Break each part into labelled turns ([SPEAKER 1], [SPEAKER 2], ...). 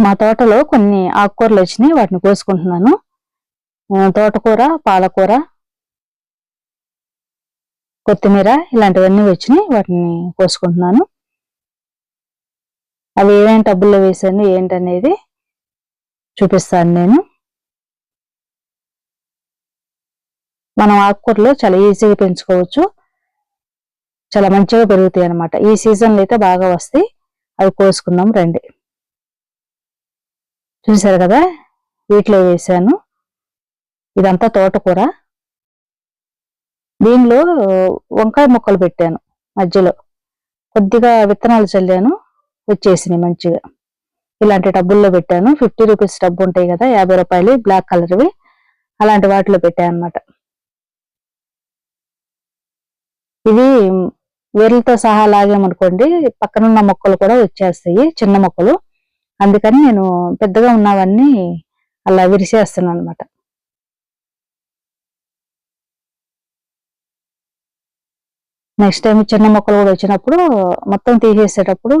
[SPEAKER 1] మా తోటలో కొన్ని ఆకుకూరలు వచ్చినాయి వాటిని కోసుకుంటున్నాను. తోటకూర పాలకూర కొత్తిమీర ఇలాంటివన్నీ వచ్చినాయి వాటిని కోసుకుంటున్నాను. అవి ఏమేమి టబ్బుల్లో వేసాను ఏంటనేది చూపిస్తాను నేను. మనం ఆకుకూరలు చాలా ఈజీగా పెంచుకోవచ్చు. చాలా మంచిగా పెరుగుతాయి అనమాట ఈ సీజన్లో అయితే బాగా వస్తాయి. అవి కోసుకుందాం రండి. చూసారు కదా? వీటిలో వేసాను. ఇదంతా తోటకూర. దీనిలో వంకాయ ముక్కలు పెట్టాను మధ్యలో. కొద్దిగా విత్తనాలు చల్లాను వచ్చేసినాయి మంచిగా. ఇలాంటి టబ్బుల్లో పెట్టాను. ఫిఫ్టీ రూపీస్ టబ్బు ఉంటాయి కదా యాభై రూపాయలు బ్లాక్ కలర్వి. అలాంటి వాటిలో పెట్టాను అనమాట ఇవి వేర్లతో సహా లాగామనుకోండి పక్కనున్న మొక్కలు కూడా వచ్చేస్తాయి చిన్న మొక్కలు. అందుకని నేను పెద్దగా ఉన్నవన్నీ అలా విరిసేస్తున్నాను అనమాట నెక్స్ట్ టైం చిన్న మొక్కలు కూడా వచ్చినప్పుడు మొత్తం తీసేసేటప్పుడు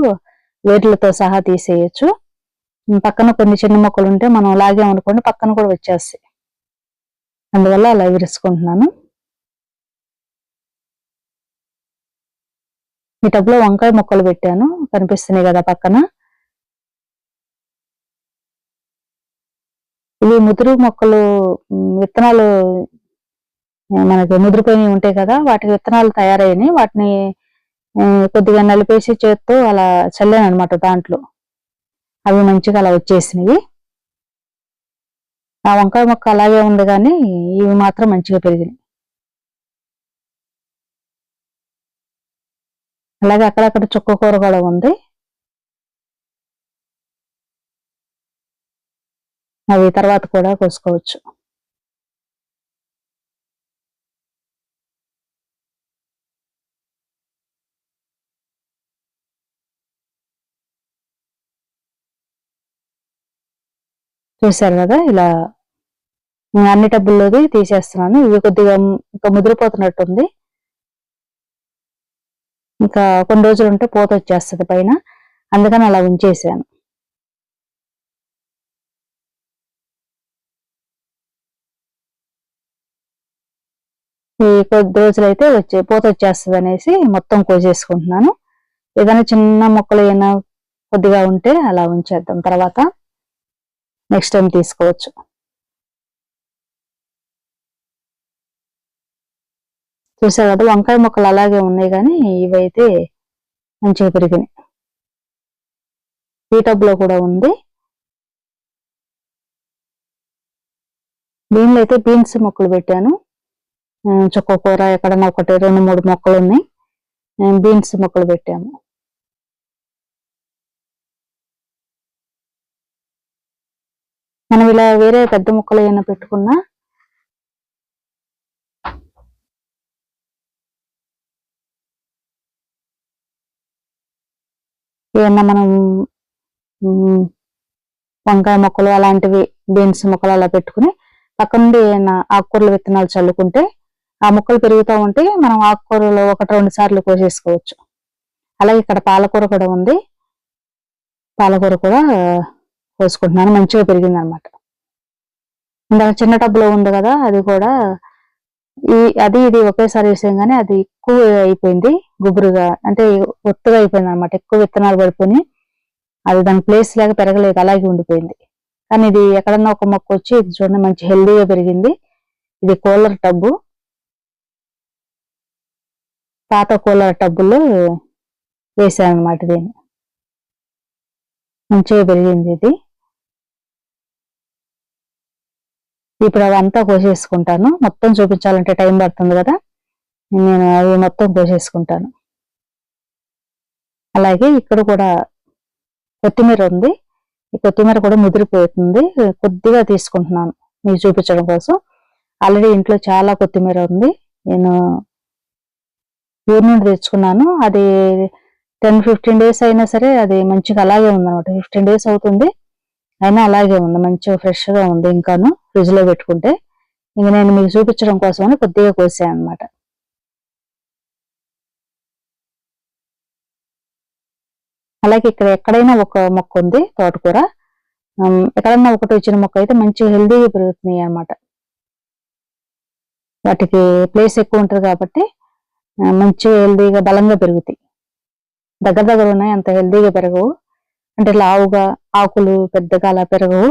[SPEAKER 1] వేర్లతో సహా తీసేయచ్చు. పక్కన కొన్ని చిన్న మొక్కలు ఉంటే మనం లాగామనుకోండి పక్కన కూడా వచ్చేస్తాయి. అందువల్ల అలా విరుచుకుంటున్నాను. ఈ టబ్లో వంకాయ మొక్కలు పెట్టాను. కనిపిస్తున్నాయి కదా పక్కన. ఇవి ముదురు మొక్కలు విత్తనాలు మనకి ముదిరిపోయినవి ఉంటాయి కదా వాటికి విత్తనాలు తయారైనవి వాటిని కొద్దిగా నలిపేసి చేత్తో అలా చల్లాను అనమాట దాంట్లో. అవి మంచిగా అలా వచ్చేసినాయి. ఆ వంకాయ మొక్క అలాగే ఉంది కానీ ఇవి మాత్రం మంచిగా పెరిగినాయి. అలాగే అక్కడక్కడ చుక్క కూర కూడా ఉంది. అవి తర్వాత కూడా కోసుకోవచ్చు. చూశారు కదా ఇలా నేను అన్ని టబ్బుల్లోది తీసేస్తున్నాను. ఇవి కొద్దిగా ఇంకా ముదిరిపోతున్నట్టుంది. ఇంకా కొన్ని రోజులు ఉంటే పూత వచ్చేస్తుంది పైన. అందుకని అలా ఉంచేసాను. ఈ కొద్ది రోజులైతే వచ్చే పూత వచ్చేస్తుంది అనేసి మొత్తం కోసేసుకుంటున్నాను. ఏదైనా చిన్న మొక్కలు ఏమైనా కొద్దిగా ఉంటే అలా ఉంచేద్దాం. తర్వాత నెక్స్ట్ టైం తీసుకోవచ్చు. చూసారు కదా వంకాయ మొక్కలు అలాగే ఉన్నాయి కానీ ఇవైతే మంచిగా పెరిగినాయి. ఈ టబ్లో కూడా ఉంది. దీనిలో అయితే బీన్స్ మొక్కలు పెట్టాను. చుక్క కూర ఎక్కడన్నా ఒకటి రెండు మూడు మొక్కలు ఉన్నాయి. బీన్స్ మొక్కలు పెట్టాము. మనం ఇలా వేరే పెద్ద మొక్కలు ఏమైనా పెట్టుకున్నా ఏమన్నా మనం వంకాయ మొక్కలు అలాంటివి బీన్స్ మొక్కలు అలా పెట్టుకుని పక్క నుండి ఏమైనా ఆకుకూరల విత్తనాలు చల్లుకుంటే ఆ మొక్కలు పెరుగుతూ ఉంటే మనం ఆకుకూరలు ఒకటి రెండు సార్లు కోసేసుకోవచ్చు. అలాగే ఇక్కడ పాలకూర కూడా ఉంది. పాలకూర కూడా కోసుకుంటున్నాను. మంచిగా పెరిగింది అనమాట ఇందాక చిన్న టబ్బులో ఉంది కదా అది కూడా ఈ అది ఇది ఒకేసారి వేసాం కానీ అది ఎక్కువ అయిపోయింది. గుబురుగా అంటే ఒత్తుగా అయిపోయింది అనమాట ఎక్కువ విత్తనాలు పడిపోయి అది దాని ప్లేస్ లాగా పెరగలేదు అలాగే ఉండిపోయింది. కానీ ఇది ఎక్కడన్నా ఒక మొక్క వచ్చి ఇది చూడండి మంచి హెల్దీగా పెరిగింది. ఇది కూలర్ టబ్బు. పాత కూలర్ టబ్బుల్లో వేసాను అనమాట దీన్ని. మంచిగా పెరిగింది ఇది. ఇప్పుడు అవంతా కోసేసుకుంటాను. మొత్తం చూపించాలంటే టైం పడుతుంది కదా. నేను అవి మొత్తం కోసేసుకుంటాను. అలాగే ఇక్కడ కూడా కొత్తిమీర ఉంది. ఈ కొత్తిమీర కూడా ముదిరిపోతుంది. కొద్దిగా తీసుకుంటున్నాను. మీకు చూపించడం కోసం. ఆల్రెడీ ఇంట్లో చాలా కొత్తిమీర ఉంది. నేను ఊరి నుండి తెచ్చుకున్నాను. అది టెన్ ఫిఫ్టీన్ డేస్ అయినా సరే అది మంచిగా అలాగే ఉందన్నమాట. ఫిఫ్టీన్ డేస్ అవుతుంది. అయినా అలాగే ఉంది. మంచిగా ఫ్రెష్గా ఉంది ఇంకాను ఫ్రిడ్జ్లో పెట్టుకుంటే. ఇంక నేను మీకు చూపించడం కోసమని కొద్దిగా కోసాను అనమాట అలాగే ఇక్కడ ఎక్కడైనా ఒక మొక్క ఉంది తోటకూర. ఎక్కడన్నా ఒకటి వచ్చిన మొక్క అయితే మంచిగా హెల్దీగా పెరుగుతున్నాయి అన్నమాట. వాటికి ప్లేస్ ఎక్కువ ఉంటుంది కాబట్టి మంచిగా హెల్దీగా బలంగా పెరుగుతాయి. దగ్గర దగ్గర ఉన్నాయి అంత హెల్దీగా పెరగవు. అంటే లావుగా ఆకులు పెద్దగా అలా పెరగవు.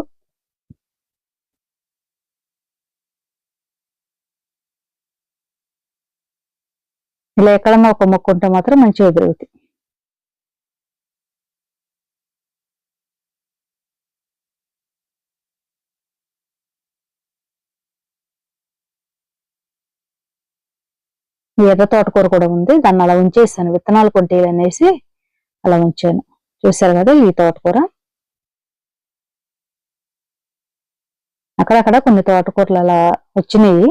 [SPEAKER 1] ఇలా ఎక్కడన్నా ఒక మొక్క ఉంటే మాత్రం మంచిగా పెరుగుతాయి. ఎర్ర తోటకూర కూడా ఉంది. దాన్ని అలా ఉంచేసాను. విత్తనాలు కొంటేలు అనేసి అలా ఉంచాను. చూసారు కదా ఈ తోటకూర? అక్కడక్కడ కొన్ని తోటకూరలు అలా వచ్చినాయి.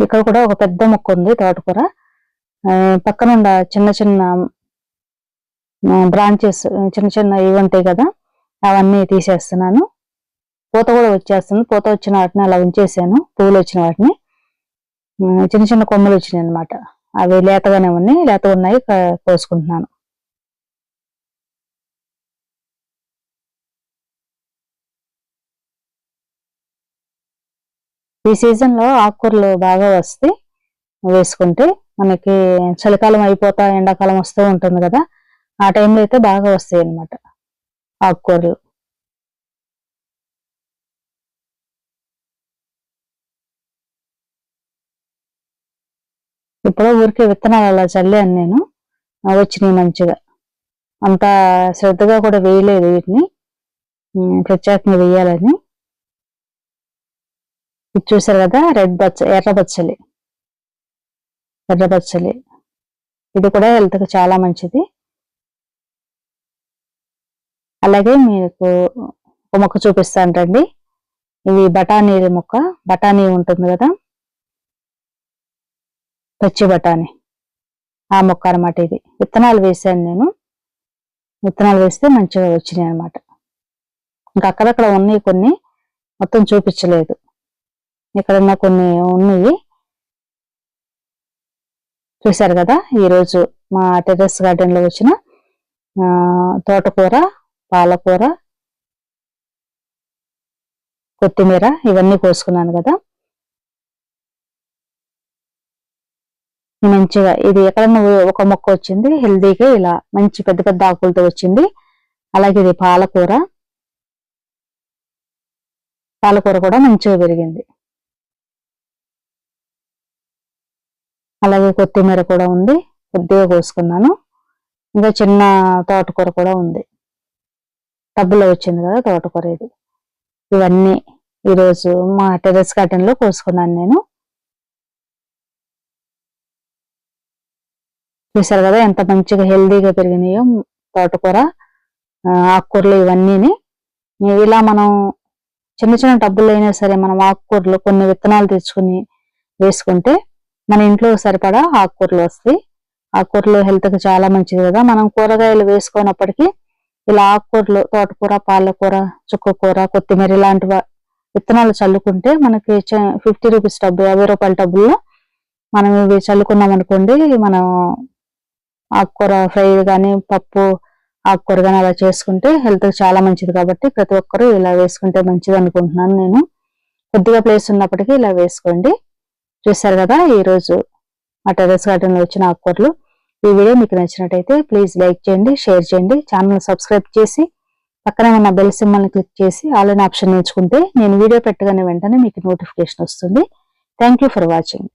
[SPEAKER 1] ఇక్కడ కూడా ఒక పెద్ద మొక్క ఉంది తోటకూర. పక్కనుండ చిన్న చిన్న బ్రాంచెస్ చిన్న చిన్న ఇవి ఉంటాయి కదా అవన్నీ తీసేస్తున్నాను. పూత కూడా వచ్చేస్తుంది. పూత వచ్చిన వాటిని అలా ఉంచేసాను. పువ్వులు వచ్చిన వాటిని. చిన్న చిన్న కొమ్మలు వచ్చినాయి అనమాట అవి లేతగానే ఉన్నాయి. లేత ఉన్నాయి. కోసుకుంటున్నాను. ఈ సీజన్లో ఆకుకూరలు బాగా వస్తాయి. వేసుకుంటే మనకి చలికాలం అయిపోతా ఎండాకాలం వస్తూ ఉంటుంది కదా. ఆ టైంలో అయితే బాగా వస్తాయి అనమాట ఆకుకూరలు. ఇప్పుడు ఊరికే విత్తనాలు అలా చల్లాను నేను. వచ్చినాయి మంచిగా. అంత శ్రద్ధగా కూడా వేయలేదు వీటిని. ప్రత్యేకంగా వేయాలని. ఇది చూసారు కదా రెడ్ బచ్చ ఎర్ర బచ్చలి ఎర్ర బచ్చలి ఇది కూడా హెల్త్కి చాలా మంచిది. అలాగే మీకు ఒక మొక్క చూపిస్తానంటండి. ఇది బఠానీ మొక్క. బఠానీ ఉంటుంది కదా? పచ్చి బఠానీ. ఆ మొక్క అనమాట ఇది. విత్తనాలు వేసాను నేను. విత్తనాలు వేస్తే మంచిగా వచ్చినాయి అనమాట ఇంకా అక్కడక్కడ ఉన్నాయి కొన్ని. మొత్తం చూపించలేదు. ఇక్కడున్న కొన్ని ఉన్నాయి చూశారు కదా? ఈరోజు మా టెర్రస్ గార్డెన్లో వచ్చిన తోటకూర పాలకూర కొత్తిమీర ఇవన్నీ కోసుకున్నాను కదా. మంచిగా ఇది ఎక్కడన్నా ఒక మొక్క వచ్చింది హెల్దీగా ఇలా మంచి పెద్ద పెద్ద ఆకులతో వచ్చింది. అలాగే ఇది పాలకూర. పాలకూర కూడా మంచిగా పెరిగింది. అలాగే కొత్తిమీర కూడా ఉంది కొద్దిగా కోసుకున్నాను. ఇంకా చిన్న తోటకూర కూడా ఉంది. టబ్బులో వచ్చింది కదా తోటకూర ఇది ఇవన్నీ ఈరోజు మా టెరెస్ గార్డెన్లో కోసుకున్నాను నేను. చూసారు కదా ఎంత మంచిగా హెల్దీగా పెరిగినాయో తోటకూర ఆకుకూరలు ఇవన్నీని. ఇలా మనం చిన్న చిన్న డబ్బులు అయినా సరే మనం ఆకుకూరలు కొన్ని విత్తనాలు తెచ్చుకుని వేసుకుంటే మన ఇంట్లో సరిపడా ఆకుకూరలు వస్తాయి. ఆకుకూరలు హెల్త్కి చాలా మంచిది కదా. మనం కూరగాయలు వేసుకున్నప్పటికీ ఇలా ఆకుకూరలు తోటకూర పాలకూర చుక్కకూర కొత్తిమీర ఇలాంటి విత్తనాలు చల్లుకుంటే మనకి ఫిఫ్టీ రూపీస్ డబ్బు యాభై రూపాయల డబ్బుల్లో మనం ఇవి చల్లుకున్నాం అనుకోండి మనం ఆకుకూర ఫ్రై కానీ పప్పు ఆకుకూర కానీ అలా చేసుకుంటే హెల్త్ చాలా మంచిది కాబట్టి ప్రతి ఒక్కరూ ఇలా వేసుకుంటే మంచిది అనుకుంటున్నాను నేను. కొద్దిగా ప్లేస్ ఉన్నప్పటికీ ఇలా వేసుకోండి. చూసారు కదా ఈరోజు మా టెరెస్ గార్డెన్లో వచ్చిన ఆకుకూరలు. ఈ వీడియో మీకు నచ్చినట్టయితే ప్లీజ్ లైక్ చేయండి షేర్ చేయండి. ఛానల్ సబ్స్క్రైబ్ చేసి పక్కనే ఉన్న బెల్ సింబల్ని క్లిక్ చేసి ఆన్లైన్ ఆప్షన్ నేర్చుకుంటే నేను వీడియో పెట్టగానే వెంటనే మీకు నోటిఫికేషన్ వస్తుంది. Thank for watching